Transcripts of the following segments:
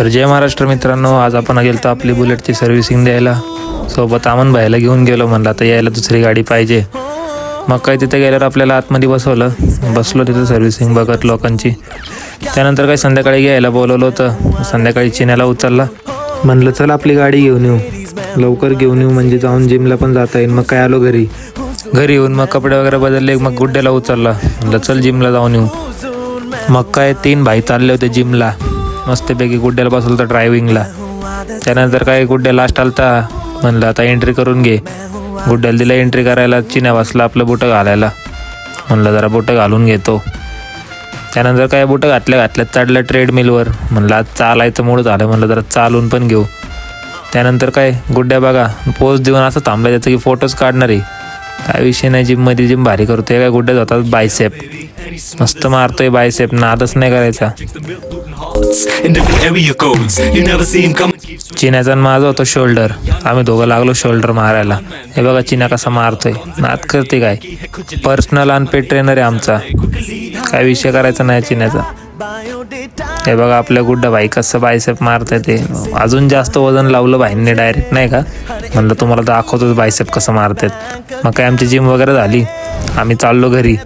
तर जय महाराष्ट्र मित्रांनो आज आपण गेलतो आपली बुलेटची सर्व्हिसिंग द्यायला. सोबत आमन भाईला घेऊन गेलो म्हणलं आता यायला दुसरी गाडी पाहिजे. मग काय तिथे गेल्यावर आपल्याला आतमध्ये बसवलं. बसलो तिथं सर्व्हिसिंग बघत लोकांची. त्यानंतर काय संध्याकाळी घ्यायला बोलवलं होतं. संध्याकाळी चिन्याला उचलला. म्हणलं चल आपली गाडी घेऊन येऊ. लवकर घेऊन येऊ म्हणजे जाऊन जिमला पण जाता येईल. मग काय आलो घरी. घरी येऊन मग कपडे वगैरे बदलले मग गुड्ड्याला उचलला. म्हणलं चल जिमला जाऊन येऊ. मग काय तीन भाई चालले होते जिमला मस्तपैकी गुड्ड्याला बसवलं होतं ड्रायव्हिंगला त्यानंतर काय गुड्ड्या लास्ट आलता म्हणलं आता एंट्री करून घे. गुड्ड्याला दिला एंट्री करायला चिन्या बसला आपलं बुटं घालायला. म्हणलं जरा बुटं घालून घेतो. त्यानंतर काय बुटं घातल्या घातल्यात चढलं ट्रेडमिलवर म्हणलं आज चालायचं मूड झालं म्हणलं जरा चालून पण घेऊ. त्यानंतर काय गुड्ड्या बघा पोज देऊन असं थांबलं त्याचं की फोटोज काढणार. आहे काय विषय नाही जिममध्ये जिम भारी करतोय काय गुड्ड्यात होतात बायसेप मस्त मारतोय बायसेप नादच नाही करायचा. In different area codes. You never see him चिन्याचा आणि माझा होता शोल्डर आम्ही दोघं लागलो शोल्डर मारायला. हे बघा चिन्या कसा मारतोय. नात करते काय? पर्सनल अनपेड ट्रेनर आहे आमचा. काय विषय करायचा नाही चिन्याचा. हे बघा आपल्या गुड्डा भाई कसं बायसेप मारतंय ते. अजून जास्त वजन लावलं भाईंनी डायरेक्ट नाही का? म्हणलं तुम्हाला दाखवतोच बायसेप कसं मारतात. मग काय आमची जिम वगैरे झाली. आम्ही चाललो घरी.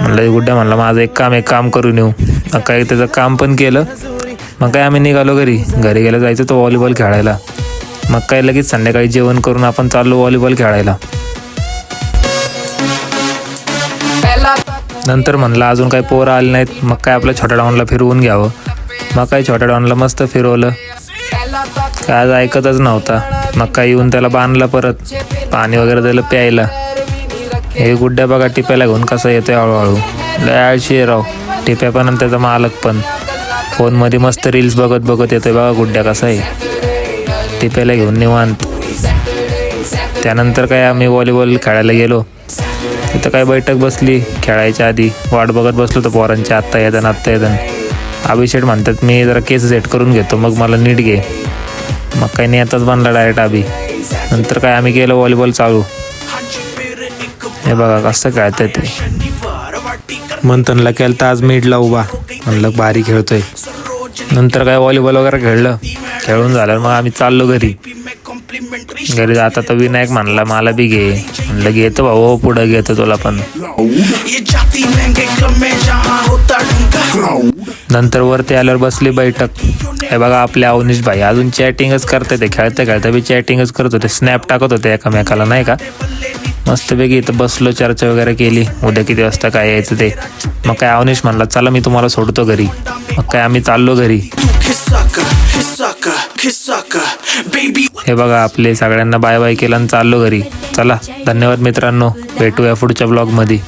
म्हणलं गुड्डा म्हणलं माझं एक काम एक काम करून येऊ. मग काही त्याचं काम पण केलं. मग काय आम्ही निघालो घरी. घरी गेलं जायचं तो व्हॉलीबॉल खेळायला. मग काय लगेच संध्याकाळी जेवण करून आपण चाललो व्हॉलीबॉल खेळायला. नंतर म्हणलं अजून काही पोरं आले नाहीत. मग काय आपल्या छोट्या डाऊनला फिरवून घ्यावं. मग काय छोट्या डाऊनला मस्त फिरवलं. काय आज ऐकतच नव्हता. मग काय येऊन त्याला बांधलं परत. पाणी वगैरे त्याला प्यायला. हे गुड्ड्या बघा टिप्याला घेऊन कसं येतोय हळूहळू. लय आळशी आहे राव. टिप्या पण आणि त्याचा मालक पण. फोनमध्ये मस्त रील्स बघत बघत येतोय बघा गुड्ड्या कसा आहे. टिप्याला घेऊन निवांत. त्यानंतर काय आम्ही व्हॉलीबॉल खेळायला गेलो. तिथं काय बैठक बसली खेळायच्या आधी. वाट बघत बसलो तर पोरांच्या आत्ता येताना आत्ता येताना. अभिषेक म्हणतात मी जरा केस सेट करून घेतो मग मला नीट घे. मग काही नाही आताच बनला डायरेक्ट अभि. नंतर काय आम्ही केलं व्हॉलीबॉल चालू. हे बघा कसं खेळतंय ते. मंथनला केलं तर आज मिडला उभा. म्हणलं भारी खेळतोय. नंतर काय व्हॉलीबॉल वगैरे खेळलं. खेळून झाल्यावर मग आम्ही चाललो घरी. घरी जाता तर विनायक म्हणला मला बी घे. म्हणलं घेतो भाऊ पुढं घेतो तुला पण. नंतर वरती आल्यावर बसली बैठक. हे बघा आपले अवनीश भाई अजून चॅटिंगच करते ते. खेळता खेळता बी चॅटिंगच करत होते. स्नॅप टाकत होते एकामेकाला नाही का? मस्तपैकी इथं बसलो चर्चा वगैरे केली. उद्या किती वाजता काय यायचं ते. मग काय अवनीश म्हणला चला मी तुम्हाला सोडतो घरी. मग काय आम्ही चाललो घरी. हे बघा आपले सगळ्यांना बाय बाय केलं आणि चाललो घरी. चला धन्यवाद मित्रांनो. भेटूया पुढच्या ब्लॉगमध्ये